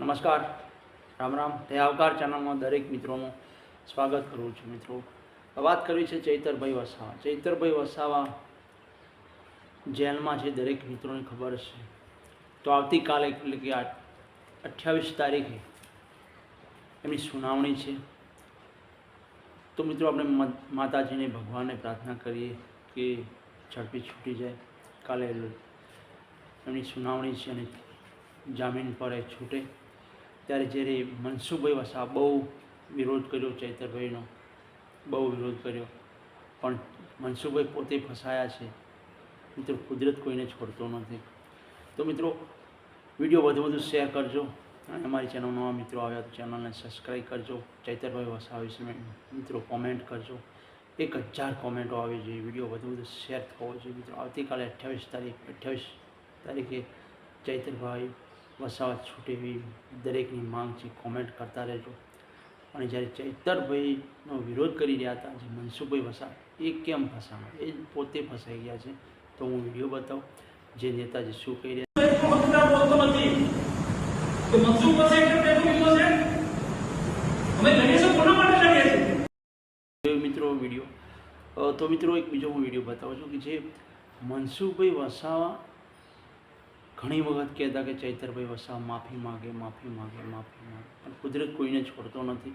નમસ્કાર. રામ રામ. તે આવકાર ચેનલમાં દરેક મિત્રોનું સ્વાગત કરું છું મિત્રો. વાત કરવી છે ચૈતરભાઈ વસાવા. ચૈતરભાઈ વસાવા જેલમાં છે દરેક મિત્રોને ખબર છે તો આવતીકાલે એટલે કે અઠ્યાવીસ તારીખે એમની સુનાવણી છે. તો મિત્રો આપણે માતાજીને ભગવાનને પ્રાર્થના કરીએ કે ઝડપી છૂટી જાય. કાલે એમની સુનાવણી છે અને જામીન પર એ છૂટે. ત્યારે જ્યારે મનસુખભાઈ વસા બહુ વિરોધ કર્યો, ચૈતરભાઈનો બહુ વિરોધ કર્યો. પણ મનસુખભાઈ પોતે ફસાયા છે. મિત્રો, કુદરત કોઈને છોડતો નથી. તો મિત્રો, વીડિયો વધુ વધુ શેર કરજો અને અમારી ચેનલ નવા મિત્રો આવ્યા તો ચેનલને સબસ્ક્રાઈબ કરજો. ચૈતરભાઈ વસા વિશે મિત્રો કોમેન્ટ કરજો. એક હજાર કોમેન્ટો આવી જોઈએ વીડિયો વધુ વધુ શેર થવો જોઈએ. મિત્રો, આવતીકાલે અઠ્યાવીસ તારીખ, અઠ્યાવીસ તારીખે ચૈતરભાઈ વસાવા છૂટે એવી દરેકની માંગ છે કોમેન્ટ કરતા રહેજો. અને જ્યારે ચૈતરભાઈનો વિરોધ કરી રહ્યા હતા જે મનસુખભાઈ વસા એ કેમ ફસાણા? એ પોતે ફસાઈ ગયા છે. તો હું વીડિયો બતાવું જે નેતાજી શું કહી રહ્યા મિત્રો વીડિયો તો મિત્રો એક બીજો હું વીડિયો બતાવું છું કે જે મનસુખભાઈ વસાવા ઘણી વખત કહેતા કે, ચૈતરભાઈ વસાવા માફી માગે માફી માગે માફી માગે. પણ કુદરત કોઈને છોડતો નથી.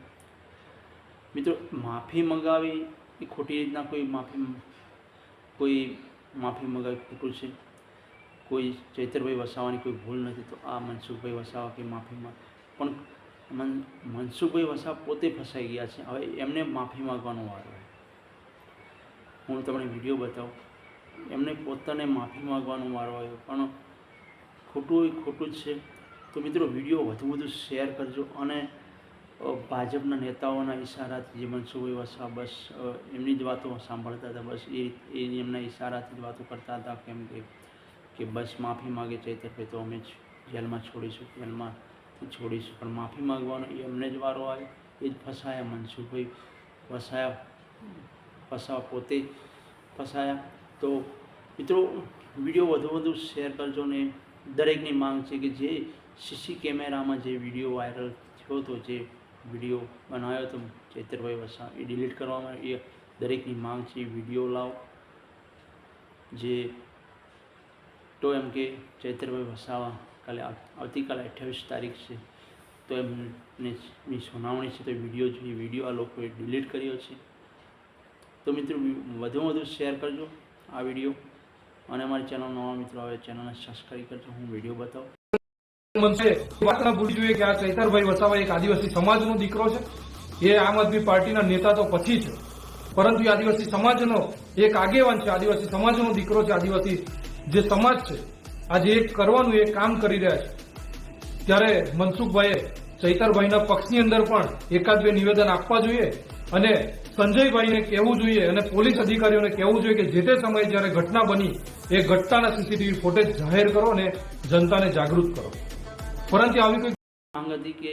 મિત્રો, માફી મંગાવી એ ખોટી રીતના કોઈ માફી કોઈ માફી મંગાવી ખોટું છે? કોઈ ચૈતરભાઈ વસાવાની કોઈ ભૂલ નથી તો આ મનસુખભાઈ વસાવા કે માફી માંગ? પણ મન, મનસુખભાઈ વસાવ પોતે ફસાઈ ગયા છે. હવે એમને માફી માગવાનો વારો. હું તમને વીડિયો બતાવું. એમને પોતાને માફી માગવાનો વારો આવ્યો. પણ ખોટું એ ખોટું જ છે. તો મિત્રો, વીડિયો વધુ વધુ શેર કરજો અને ભાજપના નેતાઓના ઈશારાથી જે મનસુખભાઈ વસાવા બસ એમની જ વાતો સાંભળતા હતા. બસ એ એ એમના ઈશારાથી જ વાતો કરતા હતા કેમ કે બસ માફી માગે ચૈતરભાઈ તો અમે જ જેલમાં છોડીશું, જેલમાંથી છોડીશું. પણ માફી માગવાનો એ એમને જ વારો આવે, એ જ ફસાયા મનસુખભાઈ ફસાયા, ફસાવા પોતે ફસાયા. તો મિત્રો, વીડિયો વધુ વધુ શેર કરજો ને દરેકની માંગ છે કે જે સીસી કેમેરામાં જે વીડિયો વાયરલ થયો હતો, જે વીડિયો બનાવ્યો હતો ચૈતરભાઈ વસા એ ડિલીટ કરવામાં. એ દરેકની માંગ છે વીડિયો લાવો. જે તો એમ કે ચૈતરભાઈ વસાવા કાલે આવતીકાલે અઠ્યાવીસ તારીખ છે, તો એમને સુનાવણી છે, તો વીડિયો જોઈએ વીડિયો આ લોકોએ ડિલીટ કર્યો છે. તો મિત્રો, વધુમાં વધુ શેર કરજો આ વીડિયો. અને અમારી ચેનલ નવા મિત્રો આવે ચેનલને સબસ્ક્રાઈબ કરજો. હું વીડિયો બતાવું. મનસે વાત ના કે આ ચૈતરભાઈ વસાવા એક આદિવાસી સમાજનો દીકરો છે. એ આમ આદમી પાર્ટીના નેતા તો પછી છે પરંતુ આદિવાસી સમાજનો એક આગેવાન છે, આદિવાસી સમાજનો દીકરો છે, આદિવાસી જે સમાજ છે. આજે એક કરવાનું એ કામ કરી રહ્યા છે. ત્યારે મનસુખભાઈએ ચૈતરભાઈના પક્ષની અંદર પણ એકાદ બે નિવેદન આપવા જોઈએ અને સંજયભાઈને કહેવું જોઈએ અને પોલીસ અધિકારીઓને કહેવું જોઈએ કે જે તે સમયે જ્યારે ઘટના બની, એ ઘટનાના સીસીટીવી ફૂટેજ જાહેર કરો અને જનતાને જાગૃત કરો. પરંતુ આવી કોઈ માંગ હતી કે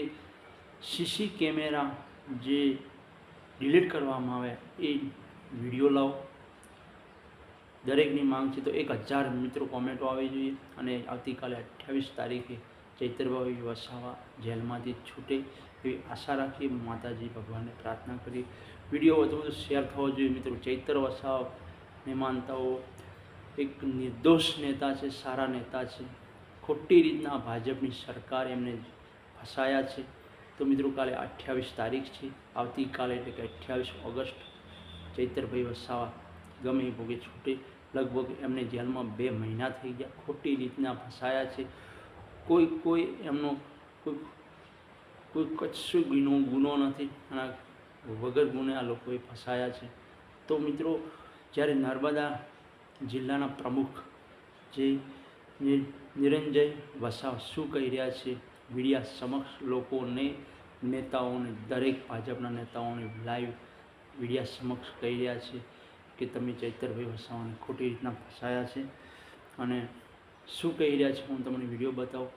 સીસી કેમેરા જે ડિલીટ કરવામાં આવે, એ વીડિયો લાવો. દરેકની માંગ છે તો એક હજાર મિત્રો કોમેન્ટો આવી જોઈએ અને આવતીકાલે અઠ્યાવીસ તારીખે ચૈતરભાઈ વસાવા જેલમાંથી છૂટે એવી આશા રાખી માતાજી ભગવાનને પ્રાર્થના કરી. વીડિયો વધુ વધુ શેર થવો જોઈએ મિત્રો. ચૈતર વસાવા માનતાઓ એક નિર્દોષ નેતા છે, સારા નેતા છે. ખોટી રીતના ભાજપની સરકાર એમને ફસાયા છે. તો મિત્રો, કાલે અઠ્યાવીસ તારીખ છે. આવતીકાલે એટલે કે અઠ્યાવીસ ઓગસ્ટ ચૈતરભાઈ વસાવા ગમે ભોગે છૂટે. લગભગ એમને જેલમાં બે મહિના થઈ ગયા. ખોટી રીતના ફસાયા છે. કોઈ કોઈ એમનો કોઈ કોઈ કશું ગુનો ગુનો નથી. અને વગર ગુને આ લોકોએ ફસાયા છે. તો મિત્રો, જ્યારે નર્મદા જિલ્લાના પ્રમુખ જે નિરંજય વસાવ શું કહી રહ્યા છે, મીડિયા સમક્ષ લોકોને, નેતાઓને, દરેક ભાજપના નેતાઓને લાઈવ મીડિયા સમક્ષ કહી રહ્યા છે કે તમે ચૈતરભાઈ વસાવાને ખોટી રીતના ફસાયા છે. અને શું કહી રહ્યા છે? હું તમને વીડિયો બતાવું.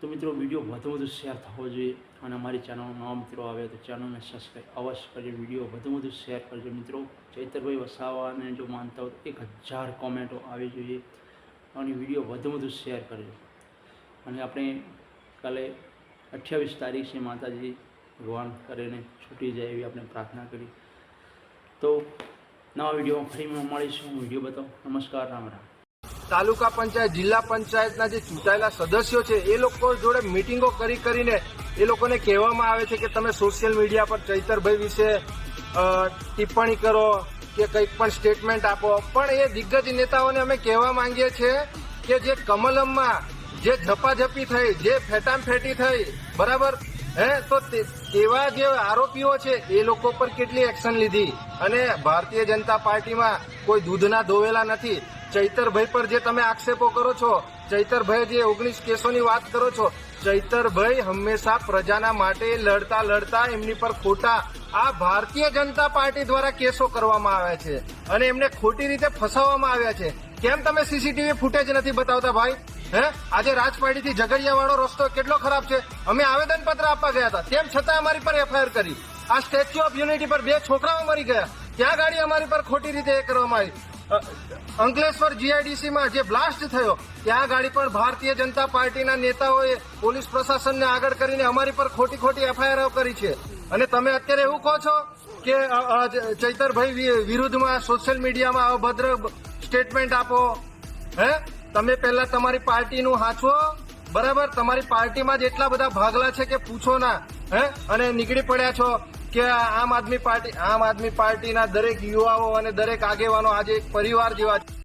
તો મિત્રો, વીડિયો વધુ વધુ શેર થવો જોઈએ અને અમારી ચેનલમાં નવા મિત્રો આવે તો ચેનલને સબસ્ક્રાઈબ અવશ્ય કરજો. વીડિયો વધુ વધુ શેર કરજો. મિત્રો, ચૈતરભાઈ વસાવાને જો માનતા હો તો એક હજાર કોમેન્ટો આવી જોઈએ અને વીડિયો વધુ વધુ શેર કરજો. અને આપણે કાલે અઠ્યાવીસ તારીખ છે, માતાજી ભગવાન કરીને છૂટી જાય એવી આપણે પ્રાર્થના કરી. તો નવા વિડીયોમાં ફરી મળીશું. વીડિયો બતાવો. નમસ્કાર, રામ રામ. તાલુકા પંચાયત, જિલ્લા પંચાયતના જે ચૂંટાયેલા સદસ્યો છે, એ લોકો જોડે મિટિંગો કરી કરીને એ લોકોને કહેવામાં આવે છે કે તમે સોશિયલ મીડિયા પર ચૈતરભાઈ વિશે ટિપ્પણી કરો કે કંઈક પણ સ્ટેટમેન્ટ આપો. પણ એ દિગ્ગજ નેતાઓને અમે કહેવા માંગીએ છીએ કે જે કમલમમાં જે ઝપાઝપી થઈ, જે ફેટામફેટી થઈ, બરાબર? હે? તો તે- તેવા જે આરોપીઓ છે, એ લોકો પર કેટલી એક્શન લીધી? અને ભારતીય જનતા પાર્ટીમાં કોઈ દૂધના ધોવેલા નથી. ચૈતરભાઈ પર જે તમે આક્ષેપો કરો છો, ચૈતરભાઈ જે ઓગણીસ કેસોની વાત કરો છો, ચૈતરભાઈ હંમેશા પ્રજાના માટે લડતા લડતા એમની પર ખોટા, આ ભારતીય જનતા પાર્ટી દ્વારા કેસો કરવામાં આવ્યા છે અને એમને ખોટી રીતે ફસાવવામાં આવ્યા છે. કેમ તમે સીસીટીવી ફૂટેજ નથી બતાવતા ભાઈ? હે? આજે રાજપાડીથી ઝઘડિયા વાળો રસ્તો કેટલો ખરાબ છે? અમે આવેદન પત્ર આપવા ગયા હતા. તેમ છતાં અમારી પર એફઆઈઆર કરી. આ સ્ટેચ્યુ ઓફ યુનિટી પર બે છોકરાઓ મરી ગયા. ત્યાં ગાડી અમારી પર ખોટી રીતે એ કરવામાં આવી. અંકલેશ્વર જીઆઈડીસીમાં જે બ્લાસ્ટ થયો, ત્યાં ગાડી પણ ભારતીય જનતા પાર્ટીના નેતાઓએ પોલીસ પ્રશાસનને આગળ કરીને અમારી પર ખોટી ખોટી એફઆઈઆર કરી છે. અને તમે અત્યારે એવું કહો છો કે ચૈતરભાઈ વિરુદ્ધમાં સોશિયલ મીડિયામાં અભદ્ર સ્ટેટમેન્ટ આપો, હે? તમે પહેલા તમારી પાર્ટીનું હાચવો, બરાબર? તમારી પાર્ટીમાં જ એટલા બધા ભાગલા છે કે પૂછો ના, હે? અને નીકળી પડ્યા છો. કે આમ આદમી પાર્ટી આમ આદમી પાર્ટીના દરેક યુવાઓ અને દરેક આગેવાનો આજે એક પરિવાર જેવા છે.